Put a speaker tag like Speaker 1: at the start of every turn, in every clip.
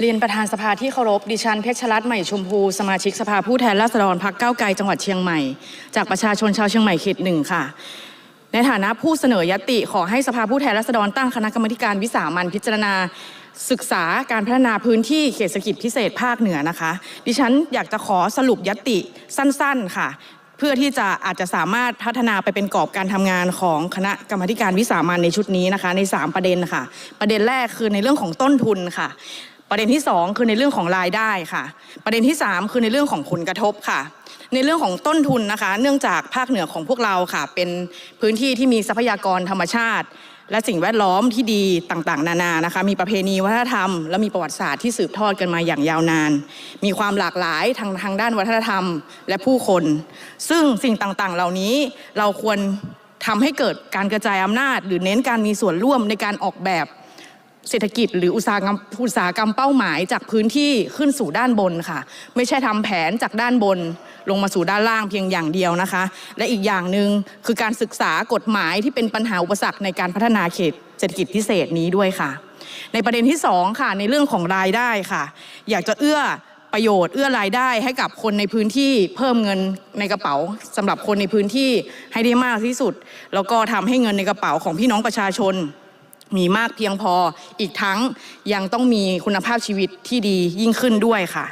Speaker 1: เรียนประธานสภาที่เคารพ ดิฉันเพชรรัตน์ใหม่ชมพู สมาชิกสภาผู้แทนราษฎรพักเก้าวไกลจังหวัดเชียงใหม่ จากประชาชนชาวเชียงใหม่เขตหนึ่งค่ะ ในฐานะผู้เสนอยติขอให้สภาผู้แทนราษฎรตั้งคณะกรรมการวิสามันพิจารณา ศึกษาการพัฒนาพื้นที่เขตเศรษฐกิจพิเศษภาคเหนือนะคะ ดิฉันอยากจะขอสรุปยติสั้นๆค่ะ เพื่อที่จะอาจจะสามารถพัฒนาไปเป็นกรอบการทำงานของคณะกรรมการวิสามันในชุดนี้นะคะ ใน 3 ประเด็นค่ะประเด็นแรกคือในเรื่องของต้นทุนค่ะ ประเด็นที่ 2 คือในเรื่องของรายได้ค่ะ ประเด็นที่ 3 คือในเรื่องของผลกระทบค่ะ ในเรื่องของต้นทุนนะคะ เนื่องจากภาคเหนือของพวกเราค่ะ เป็นพื้นที่ที่มีทรัพยากรธรรมชาติ และสิ่งแวดล้อมที่ดีต่างๆ นานานะคะ มีประเพณีวัฒนธรรม และมีประวัติศาสตร์ที่สืบทอดกันมาอย่างยาวนาน มีความหลากหลายทางทางด้านวัฒนธรรม และผู้คน ซึ่งสิ่งต่างๆ เหล่านี้เราควรทำให้เกิดการกระจายอำนาจ หรือเน้นการมีส่วนร่วมในการออกแบบ เศรษฐกิจหรืออุตสาหกรรมอุตสาหกรรมเป้าหมายจากพื้นที่ขึ้นสู่ด้านบนค่ะ ไม่ใช่ทำแผนจากด้านบนลงมาสู่ด้านล่างเพียงอย่างเดียวนะคะ และอีกอย่างหนึ่งคือการศึกษากฎหมายที่เป็นปัญหาอุปสรรคในการพัฒนาเขตเศรษฐกิจพิเศษนี้ด้วยค่ะ ในประเด็นที่สองค่ะในเรื่องของรายได้ค่ะ อยากจะเอื้อประโยชน์เอื้อรายได้ให้กับคนในพื้นที่เพิ่มเงินในกระเป๋าสำหรับคนในพื้นที่ให้ได้มากที่สุด แล้วก็ทำให้เงินในกระเป๋าของพี่น้องประชาชน มีมากเพียงพออีกทั้งยังต้องมีคุณภาพชีวิตที่ดียิ่งขึ้นด้วยค่ะ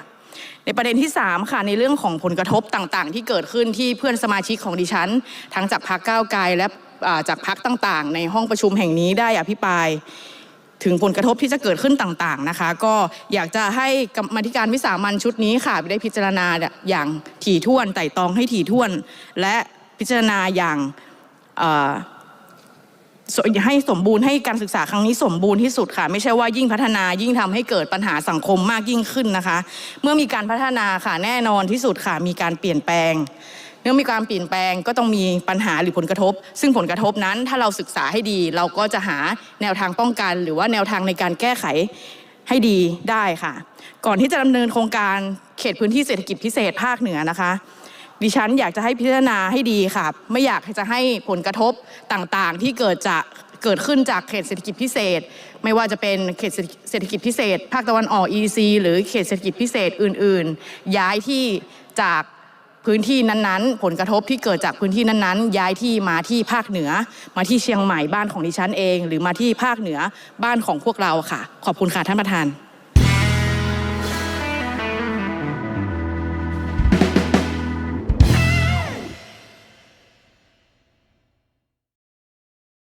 Speaker 1: ในประเด็นที่ 3 ค่ะในเรื่องของผลกระทบต่างๆ ที่เกิดขึ้นที่เพื่อนสมาชิกของดิฉัน ทั้งจากพรรคก้าวไกลและจากพรรคต่างๆ ในห้องประชุมแห่งนี้ได้อภิปราย ถึงผลกระทบที่จะเกิดขึ้นต่างๆนะคะ ก็อยากจะให้กรรมธิการวิสามันชุดนี้ค่ะได้พิจารณาอย่างถี่ถ้วนไต่ตองให้ถี่ถ้วน และพิจารณาอย่าง ให้สมบูรณ์ให้การศึกษาครั้งนี้สมบูรณ์ที่สุดค่ะ ไม่ใช่ว่ายิ่งพัฒนายิ่งทำให้เกิดปัญหาสังคมมากยิ่งขึ้นนะคะ เมื่อมีการพัฒนาค่ะแน่นอนที่สุดค่ะ มีการเปลี่ยนแปลงเมื่อมีการเปลี่ยนแปลงก็ต้องมีปัญหาหรือผลกระทบ ซึ่งผลกระทบนั้นถ้าเราศึกษาให้ดี เราก็จะหาแนวทางป้องกัน หรือว่าแนวทางในการแก้ไขให้ดีได้ค่ะ ก่อนที่จะดำเนินโครงการเขตพื้นที่เศรษฐกิจพิเศษภาคเหนือนะคะ ดิฉันอยากจะให้พิจารณาให้ดีค่ะ ไม่อยากจะให้ผลกระทบต่างๆ ที่เกิดจากเกิดขึ้นจากเขตเศรษฐกิจพิเศษ ไม่ว่าจะเป็นเขตเศรษฐกิจพิเศษ ภาคตะวันออก EC หรือเขตเศรษฐกิจพิเศษอื่น ๆ ย้ายที่จากพื้นที่นั้นๆ ผลกระทบที่เกิดจากพื้นที่นั้นๆ ย้ายที่มาที่ภาคเหนือ มาที่เชียงใหม่บ้านของดิฉันเอง หรือมาที่ภาคเหนือบ้านของพวกเราค่ะ ขอบคุณค่ะท่านประธาน